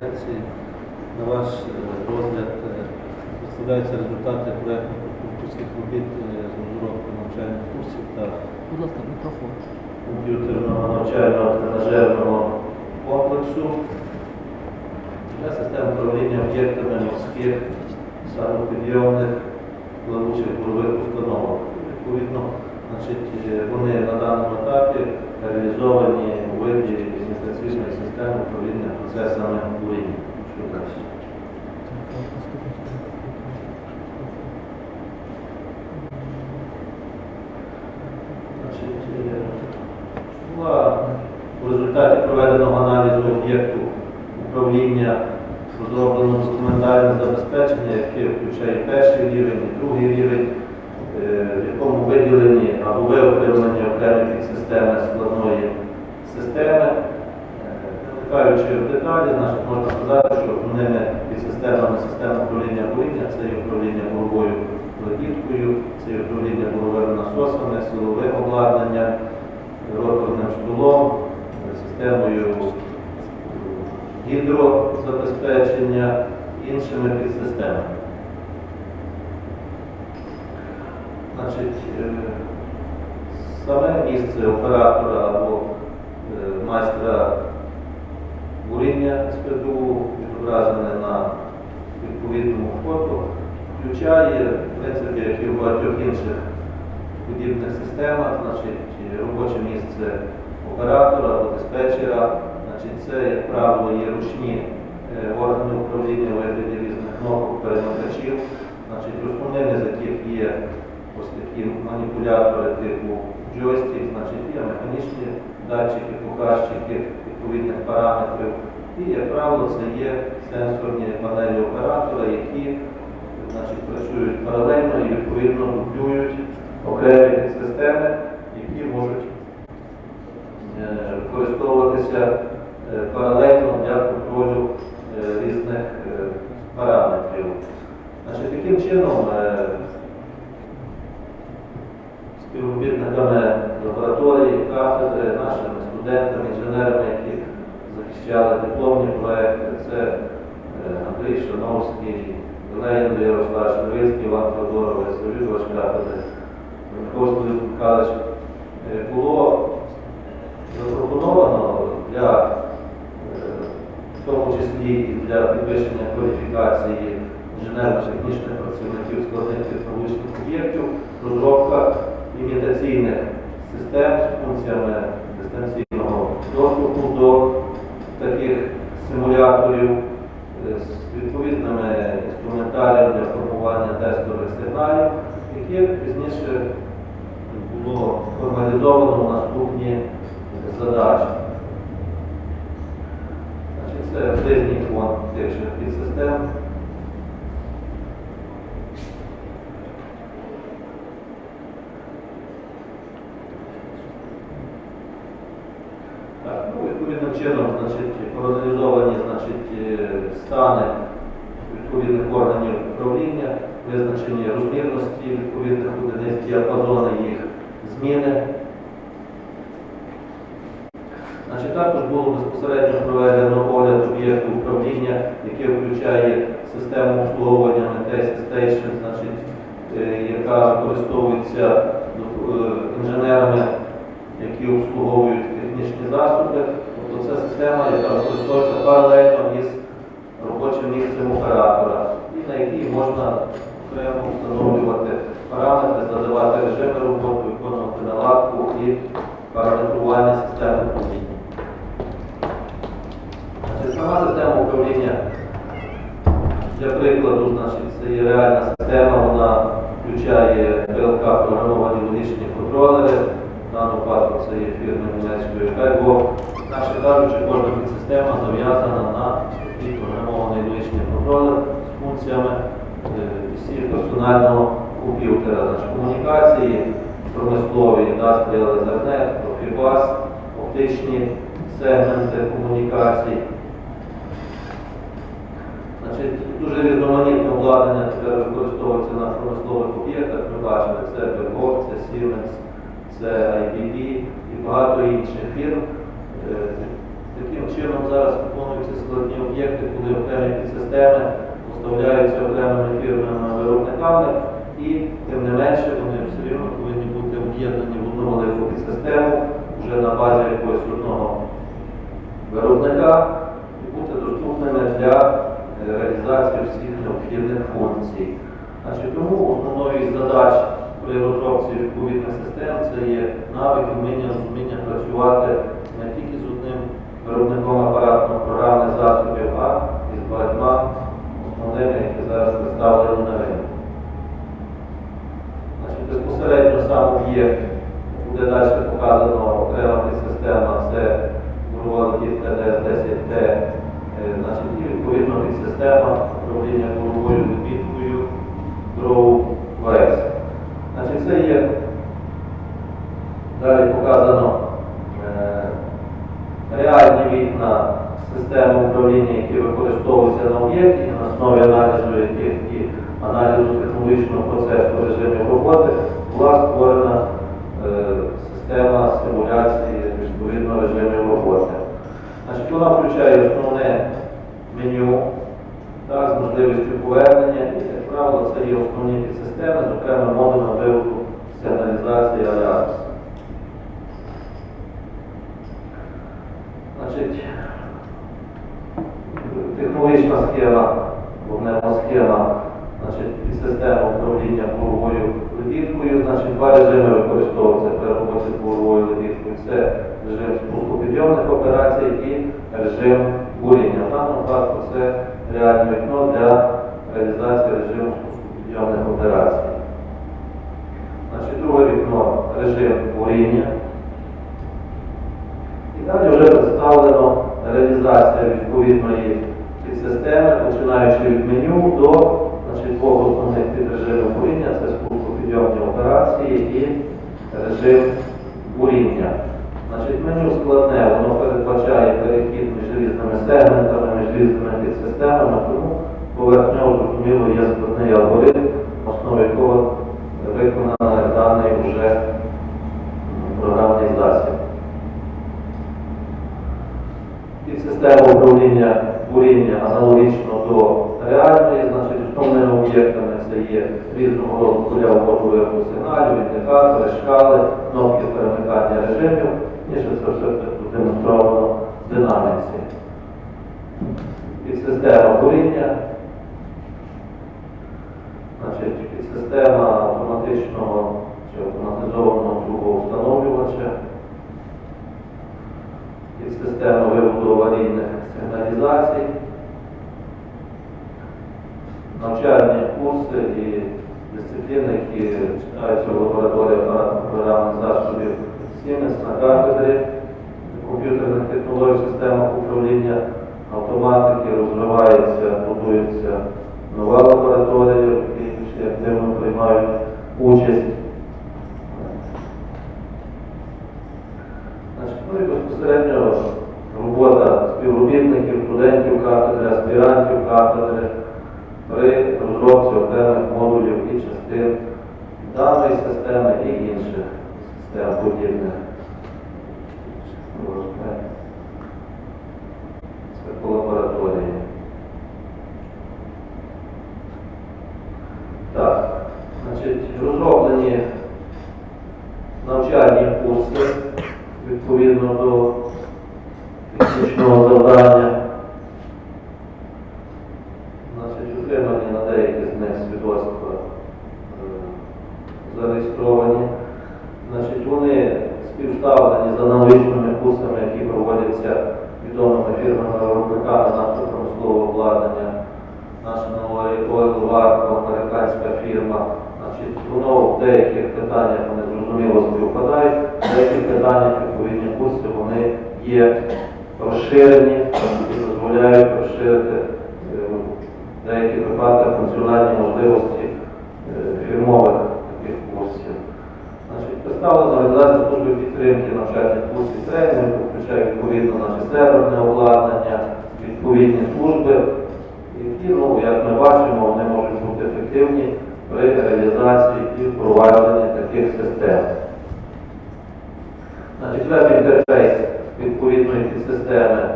конференції на ваш е, розгляд представляються результати проєктно-конкурсних робіт е, з розробки навчальних курсів та Будь ласка, мікрофон. комп'ютерного навчального тренажерного комплексу для систем управління об'єктами морських самопідйомних плавучих бурових установок. Відповідно, значить, е, вони на даному етапі реалізовані у виді інтеграційної системи управління процесами далі? Значить, е, у результаті проведеного аналізу об'єкту управління розроблено документальне забезпечення, яке включає перший рівень і другий рівень, е, в якому виділені або виокремлені окремі підсистеми складної системи. Е, вникаючи в деталі, значить, можна сказати, що основними підсистемами системи управління буріння це є управління буровою лебідкою, це є управління буровими насосами, силовим обладнанням, роторним столом, е, системою гідрозабезпечення, іншими підсистемами. Значить, е, саме місце оператора або е, майстра буріння СПДУ, відображене на відповідному фото, включає, в як і в багатьох інших подібних системах, значить, робоче місце оператора або диспетчера, значить, це, як правило, є ручні е, органи управління вигляді різних кнопок, перемикачів, значить, основними з яких є такі маніпулятори типу джойстик, значить, є механічні датчики, показчики відповідних параметрів. І, як правило, це є сенсорні панелі оператора, які значить, працюють паралельно і відповідно дублюють окремі підсистеми, які можуть е, використовуватися е, паралельно для контролю е, різних е, параметрів. Значить, таким чином е, співробітниками лабораторії, кафедри, нашими студентами, інженерами, які захищали дипломні проекти, це е, Андрій Шановський, Ленін Ярослав Шевицький, Іван Федорович, завідувач кафедри, Михайловський Михайлович, е, було запропоновано для, е, в тому числі і для підвищення кваліфікації інженерно-технічних працівників складних технологічних об'єктів, розробка імітаційних систем з функціями дистанційного доступу до таких симуляторів е, з відповідними інструментаріями для формування тестових сигналів, які пізніше було формалізовано наступні задачі. Значить, це ближній фон тих же підсистем. Так, ну, відповідним чином, проаналізовані е, стани відповідних органів управління, визначені розмірності відповідних одиниць, діапазони їх зміни. Значить, також було безпосередньо проведено огляд об'єкту управління, яке включає систему обслуговування Metesi Station, значить, е, яка використовується е, інженерами, які обслуговують технічні засоби. Тобто це система, яка використовується паралельно із робочим місцем оператора, і на якій можна окремо встановлювати параметри, задавати режими роботи, виконувати наладку і параметрування системи управління. Сама система управління, для прикладу, значить, це є реальна система, вона включає ПЛК програмовані логічні контролери, випадку це є фірми німецької ПЕГО. Наші кажучи, кожна підсистема зав'язана на програмований логічний контролер з функціями персонального комп'ютера, комунікації, промислові, Industrial Ethernet, Profibus, оптичні сегменти комунікацій. Значить, дуже різноманітне обладнання тепер використовується на промислових об'єктах. Ми бачимо, це Bergov, це Siemens, це IBM і багато інших фірм. Е, Таким чином зараз виконується складні об'єкти, коли окремі підсистеми поставляються окремими фірмами виробниками, і тим не менше вони все рівно повинні бути об'єднані в одну велику підсистему вже на базі якогось одного виробника і бути доступними для е, реалізації всіх необхідних функцій. Значить, тому основною із задач при розробці відповідних систем це є навик, вміння, розуміння працювати не тільки з одним виробником апаратно-програмних засобів, а і з багатьма основними, які зараз представлені на ринку. Значить, безпосередньо сам об'єкт буде далі показано окрема підсистема, це проводить ТДС-10Т, е, значить, і відповідно підсистема управління боровою відбіткою Grow VS. Значить, це є далі показано е, реальні вікна системи управління, які використовуються на об'єкті, на основі аналізу яких і аналізу технологічного процесу режимів роботи була створена е, система симуляції відповідно режимів роботи. Значить, вона включає основне меню так, з можливістю повернення, і, як правило, це є основні підсистеми з окремим модулем виводу сигналізації алярму. Значить, технологічна схема, вогнева схема, значить, підсистема управління буровою лебідкою, значить, два режими використовуються при роботі з буровою лебідкою. Це режим спускопідйомних операцій і режим буріння. В даному випадку це реальне вікно для реалізації режиму спуску підйомних операцій. Значить, друге вікно режим буріння. І далі вже представлено реалізація відповідної підсистеми, починаючи від меню до двох основних підрежимів буріння, це спускопідйомні операції і режим буріння. Значить, меню складне, воно передбачає перехід між різними сегментами, між різними підсистемами, тому поверхнево зрозуміло є складний алгоритм, в основі якого виконано даний вже програмний засіб. Підсистема управління буріння аналогічно до реальної, значить об'єктами це є різного роду поля вводу сигналів, індикатори, шкали, кнопки перемикання режимів, ніж це все продемонстровано в динаміці. Підсистема буріння, значить підсистема автоматичного чи автоматизованого трубоустановлювача і система виводу аварійних сигналізацій, навчальні курси і дисципліни, які читаються в лабораторії апаратно-програмних засобів Siemens на кафедрі комп'ютерних технологій системах управління автоматики, розвивається, будується нова лабораторія, в якій активно приймають участь. Ну і безпосередньо робота співробітників, студентів кафедри, аспірантів кафедри при розробці окремих модулів і частин даної системи і інших систем подібних. Це по лабораторії. Так, значить, розроблені навчальні курси відповідно до технічного завдання. Значить, отримані на деякі з них свідоцтва е, зареєстровані. Значить, вони співставлені з аналогічними курсами, які проводяться відомими фірмами виробниками нафтопромислового обладнання, National Oil Varco, американська фірма. Значить, воно в деяких питаннях вони зрозуміло співпадають, в деяких питаннях відповідні курси вони є розширені і дозволяють розширити Деякі випадки функціональні можливості е, фірмових таких курсів. Значить, Представлено організацію служби підтримки навчальних курсів тренінгів, включає відповідно наше серверне обладнання, відповідні служби, які, ну, як ми бачимо, вони можуть бути ефективні при реалізації і впровадженні таких систем. Значить, веб-інтерфейс відповідної підсистеми